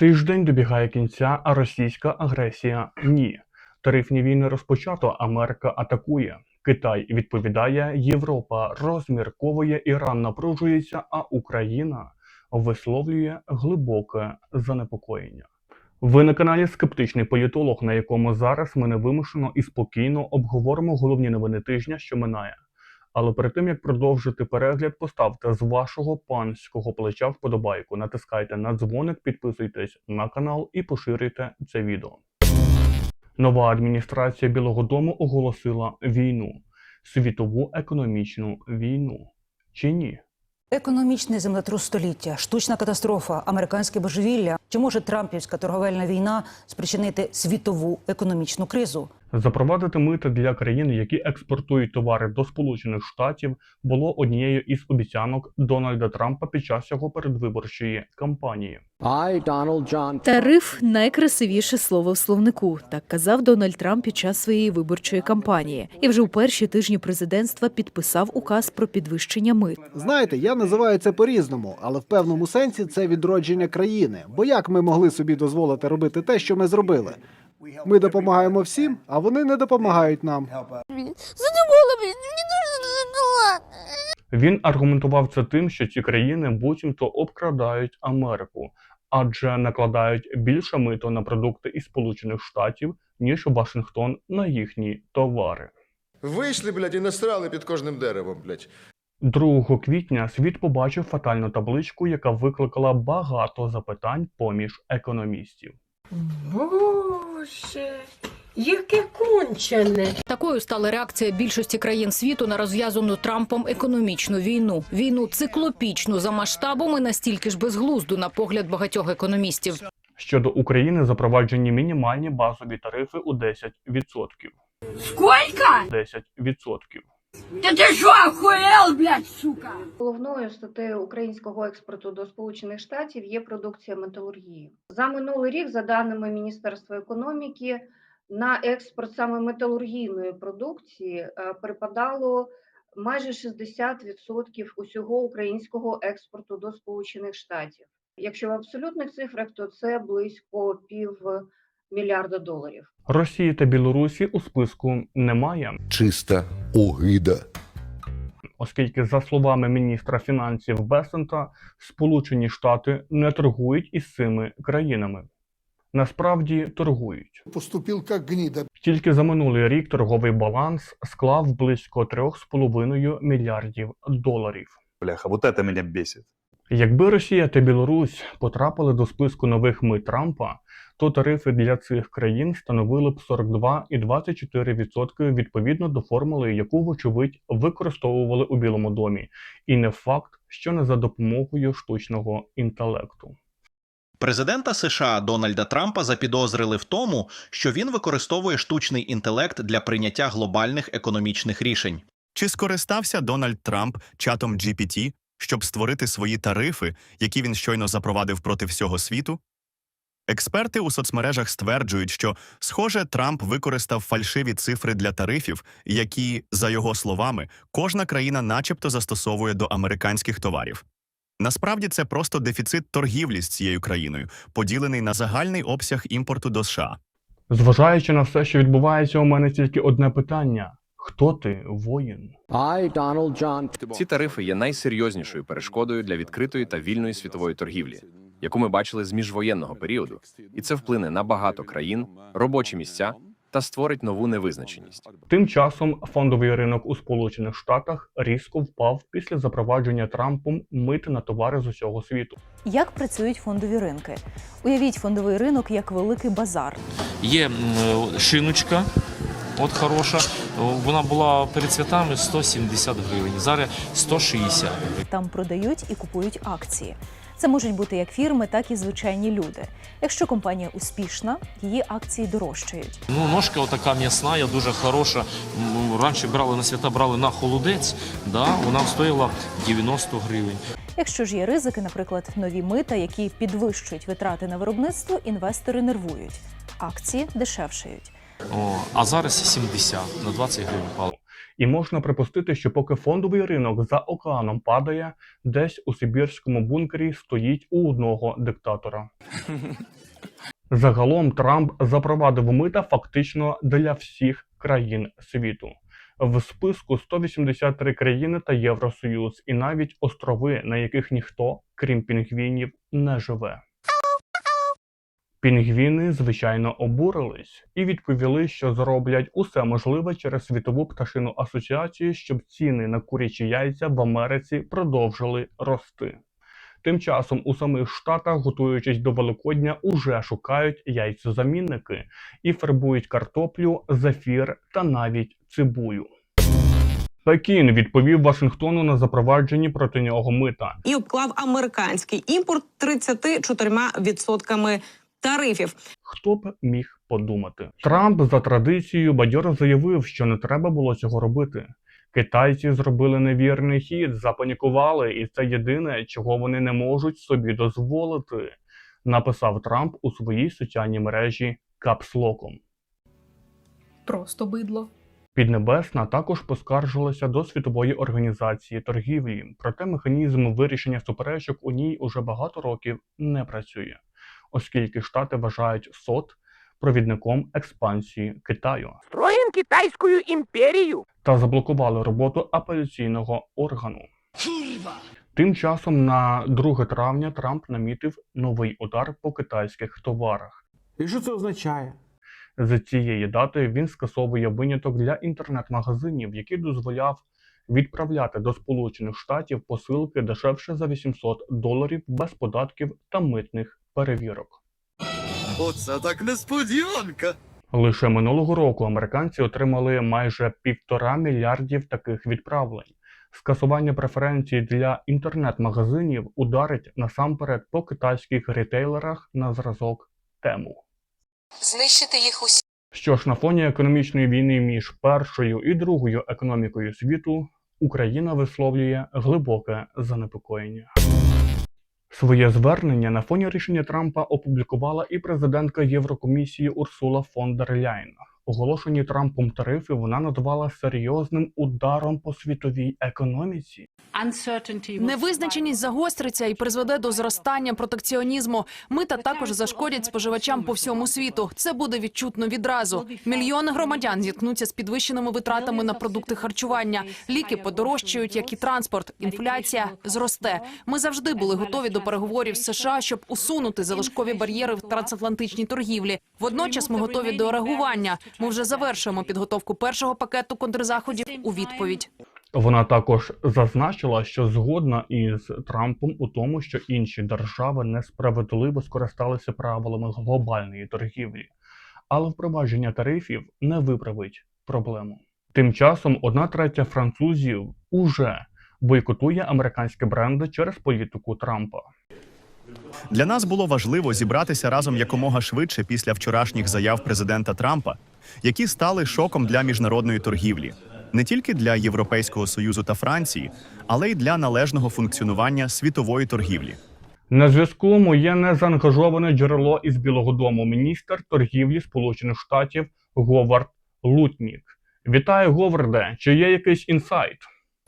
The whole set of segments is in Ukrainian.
Тиждень добігає кінця, а російська агресія ні. Тарифні війни розпочато, Америка атакує. Китай відповідає, Європа розмірковує, Іран напружується, а Україна висловлює глибоке занепокоєння. Ви на каналі Скептичний політолог, на якому зараз ми невимушено і спокійно обговоримо головні новини тижня, що минає. Але перед тим як продовжити перегляд, поставте з вашого панського плеча вподобайку, натискайте на дзвоник, підписуйтесь на канал і поширюйте це відео. Нова адміністрація Білого Дому оголосила війну, світову економічну війну. Чи ні? Економічний землетрус століття, штучна катастрофа, американське божевілля. Чи може Трампівська торговельна війна спричинити світову економічну кризу? Запровадити мити для країн, які експортують товари до Сполучених Штатів, було однією із обіцянок Дональда Трампа під час його передвиборчої кампанії. I, John Тариф найкрасивіше слово в словнику, так казав Дональд Трамп під час своєї виборчої кампанії, і вже у перші тижні президентства підписав указ про підвищення мит. Знаєте, я називаю це по-різному, але в певному сенсі це відродження країни. Бо як ми могли собі дозволити робити те, що ми зробили? Ми допомагаємо всім, а вони не допомагають нам. Задумала, мені дуже. Він аргументував це тим, що ці країни буцімто обкрадають Америку, адже накладають більше мито на продукти із Сполучених Штатів, ніж Вашингтон на їхні товари. Вийшли, блядь, і настрали під кожним деревом, блядь. 2 квітня світ побачив фатальну табличку, яка викликала багато запитань поміж економістів. Боже, яке кончене. Такою стала реакція більшості країн світу на розв'язану Трампом економічну війну. Війну циклопічну за масштабами настільки ж безглузду на погляд багатьох економістів. Щодо України запроваджені мінімальні базові тарифи у 10%. Сколько? 10%. Та ти що, охуєл, блядь, сука? Головною статтею українського експорту до Сполучених Штатів є продукція металургії. За минулий рік, за даними Міністерства економіки, на експорт саме металургійної продукції е, припадало майже 60% усього українського експорту до Сполучених Штатів. Якщо в абсолютних цифрах, то це близько пів мільярда доларів. Росії та Білорусі у списку немає. Чиста огида. оскільки, за словами міністра фінансів Бесента, Сполучені Штати не торгують із цими країнами. Насправді торгують. Поступив як гніда. Тільки за минулий рік торговий баланс склав близько 3,5 мільярдів доларів. Бляха, вот это меня бесит. Якби Росія та Білорусь потрапили до списку нових мит Трампа, то тарифи для цих країн становили б 42 і 24% відповідно до формули, яку, вочевидь, використовували у Білому домі, і не факт, що не за допомогою штучного інтелекту. Президента США Дональда Трампа запідозрили в тому, що він використовує штучний інтелект для прийняття глобальних економічних рішень. Чи скористався Дональд Трамп чатом GPT, щоб створити свої тарифи, які він щойно запровадив проти всього світу? Експерти у соцмережах стверджують, що, схоже, Трамп використав фальшиві цифри для тарифів, які, за його словами, кожна країна начебто застосовує до американських товарів. Насправді це просто дефіцит торгівлі з цією країною, поділений на загальний обсяг імпорту до США. Зважаючи на все, що відбувається, у мене тільки одне питання: хто ти, воїн? I, Donald John Ці тарифи є найсерйознішою перешкодою для відкритої та вільної світової торгівлі, яку ми бачили з міжвоєнного періоду, і це вплине на багато країн, робочі місця та створить нову невизначеність. Тим часом фондовий ринок у Сполучених Штатах різко впав після запровадження Трампом мити на товари з усього світу. Як працюють фондові ринки? Уявіть фондовий ринок як великий базар. Є е, шиночка, от хороша. Вона була перед святами 170 гривень, зараз 160. Там продають і купують акції. Це можуть бути як фірми, так і звичайні люди. Якщо компанія успішна, її акції дорожчають. Ну, ножка отака м'ясна, я дуже хороша. Раніше брали на свята, брали на холодець, да, вона стоїла 90 гривень. Якщо ж є ризики, наприклад, нові мита, які підвищують витрати на виробництво, інвестори нервують. Акції дешевшають. О, а зараз 70 на 20 гривень впало. І можна припустити, що поки фондовий ринок за океаном падає, десь у Сибірському бункері стоїть у одного диктатора. Загалом Трамп запровадив мита фактично для всіх країн світу. В списку 183 країни та Євросоюз, і навіть острови, на яких ніхто, крім пінгвінів, не живе. Пінгвіни, звичайно, обурились і відповіли, що зроблять усе можливе через світову пташину асоціацію, щоб ціни на курячі яйця в Америці продовжили рости. Тим часом у самих штатах, готуючись до Великодня, уже шукають яйцезамінники і фарбують картоплю, зефір та навіть цибулю. Пекін відповів Вашингтону на запроваджені проти нього мита. і обклав американський імпорт 34% тарифів. Хто б міг подумати? Трамп за традицією бадьоро заявив, що не треба було цього робити. Китайці зробили невірний хід, запанікували, і це єдине, чого вони не можуть собі дозволити, написав Трамп у своїй соціальній мережі капслоком. Просто бидло. Піднебесна також поскаржилася до світової організації торгівлі, проте механізм вирішення суперечок у ній уже багато років не працює, оскільки штати вважають СОТ провідником експансії Китаю Строим китайскую империю. та заблокували роботу апеляційного органу. Тим часом на 2 травня Трамп намітив новий удар по китайських товарах. І що це означає? З цієї дати він скасовує виняток для інтернет-магазинів, який дозволяв відправляти до Сполучених Штатів посилки дешевше за 800 доларів без податків та митних перевірок. Оце так несподіванка. Лише минулого року американці отримали майже півтора мільярдів таких відправлень. Скасування преференцій для інтернет-магазинів ударить насамперед по китайських ретейлерах на зразок тему. Знищити їх усі. Що ж, на фоні економічної війни між першою і другою економікою світу Україна висловлює глибоке занепокоєння. Своє звернення на фоні рішення Трампа опублікувала і президентка Єврокомісії Урсула фон дер Ляйн. Оголошені Трампом тарифи вона назвала серйозним ударом по світовій економіці. Невизначеність загостриться і призведе до зростання протекціонізму. Мита також зашкодять споживачам по всьому світу. Це буде відчутно відразу. Мільйони громадян зіткнуться з підвищеними витратами на продукти харчування. Ліки подорожчають, як і транспорт. Інфляція зросте. Ми завжди були готові до переговорів з США, щоб усунути залишкові бар'єри в трансатлантичній торгівлі. Водночас ми готові до реагування. Ми вже завершуємо підготовку першого пакету контрзаходів у відповідь. Вона також зазначила, що згодна із Трампом у тому, що інші держави несправедливо скористалися правилами глобальної торгівлі, але впровадження тарифів не виправить проблему. Тим часом одна третя французів уже бойкотує американські бренди через політику Трампа. Для нас було важливо зібратися разом якомога швидше після вчорашніх заяв президента Трампа, які стали шоком для міжнародної торгівлі, не тільки для Європейського союзу та Франції, але й для належного функціонування світової торгівлі. На зв'язку моє незаангажоване джерело із Білого Дому, міністр торгівлі Сполучених Штатів Говард Лутнік. Вітаю, Говарде. Чи є якийсь інсайт?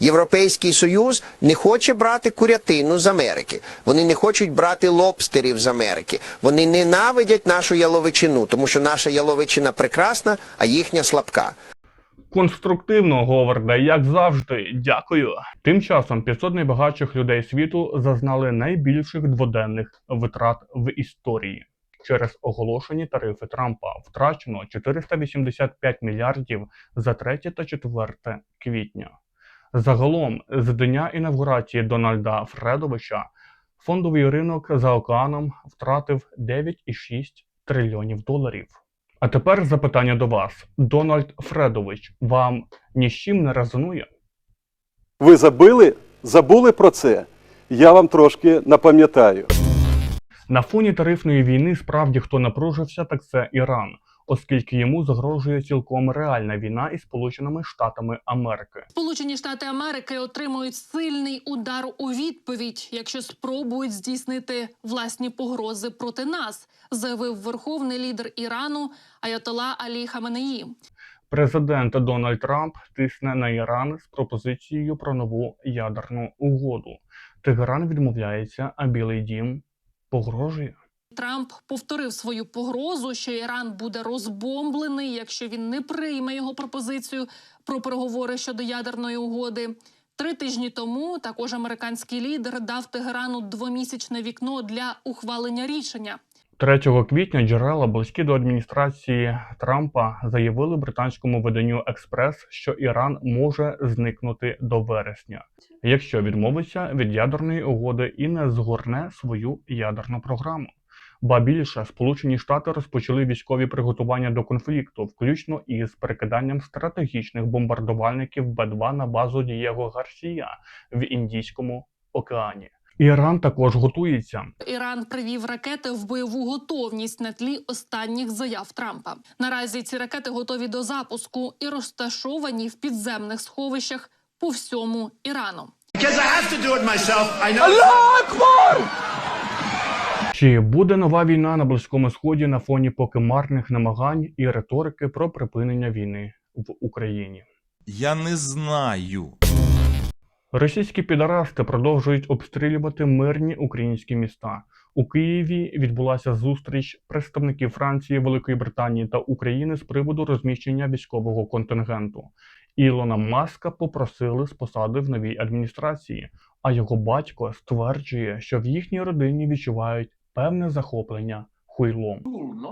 Європейський союз не хоче брати курятину з Америки. Вони не хочуть брати лобстерів з Америки. Вони ненавидять нашу яловичину, тому що наша яловичина прекрасна, а їхня слабка. Конструктивно, Говарде, як завжди, дякую. Тим часом 500 найбагатших людей світу зазнали найбільших дводенних витрат в історії. Через оголошені тарифи Трампа втрачено 485 мільярдів за 3 та 4 квітня. Загалом, з дня інавгурації Дональда Фредовича, фондовий ринок за океаном втратив 9,6 трильйонів доларів. А тепер запитання до вас. Дональд Фредович вам ні з чим не резонує? Ви забили? Забули про це? Я вам трошки напам'ятаю. На фоні тарифної війни справді хто напружився, так це Іран. Оскільки йому загрожує цілком реальна війна із Сполученими Штатами Америки. Сполучені Штати Америки отримують сильний удар у відповідь, якщо спробують здійснити власні погрози проти нас, заявив верховний лідер Ірану Аятола Алі Хаменеї. Президент Дональд Трамп тисне на Іран з пропозицією про нову ядерну угоду. Тегеран відмовляється, а Білий Дім погрожує. Трамп повторив свою погрозу, що Іран буде розбомблений, якщо він не прийме його пропозицію про переговори щодо ядерної угоди. Три тижні тому також американський лідер дав Тегерану двомісячне вікно для ухвалення рішення. 3 квітня джерела близькі до адміністрації Трампа заявили британському виданню Експрес, що Іран може зникнути до вересня, якщо відмовиться від ядерної угоди і не згорне свою ядерну програму. Ба більше Сполучені Штати розпочали військові приготування до конфлікту, включно із перекиданням стратегічних бомбардувальників Б-2 на базу Дієго Гарсія в Індійському океані. Іран також готується. Іран привів ракети в бойову готовність на тлі останніх заяв Трампа. Наразі ці ракети готові до запуску і розташовані в підземних сховищах по всьому Ірану. Чи буде нова війна на Близькому Сході на фоні поки марних намагань і риторики про припинення війни в Україні? Я не знаю. Російські підарасти продовжують обстрілювати мирні українські міста. У Києві відбулася зустріч представників Франції, Великої Британії та України з приводу розміщення військового контингенту. Ілона Маска попросили з посади в новій адміністрації, а його батько стверджує, що в їхній родині відчувають певне захоплення хуйлом.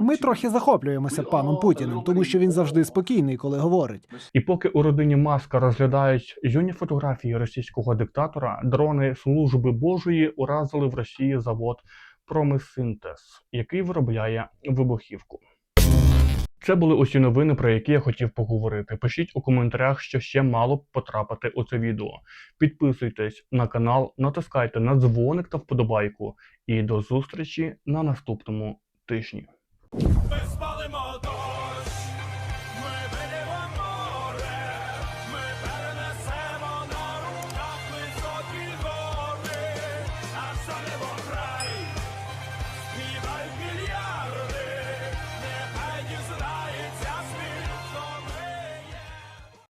Ми трохи захоплюємося паном Путіним, тому що він завжди спокійний, коли говорить. І поки у родині Маска розглядають юні фотографії російського диктатора, дрони служби Божої уразили в Росії завод Промисинтез, який виробляє вибухівку. Це були усі новини, про які я хотів поговорити. Пишіть у коментарях, що ще мало потрапити у це відео. Підписуйтесь на канал, натискайте на дзвоник та вподобайку. І до зустрічі на наступному тижні.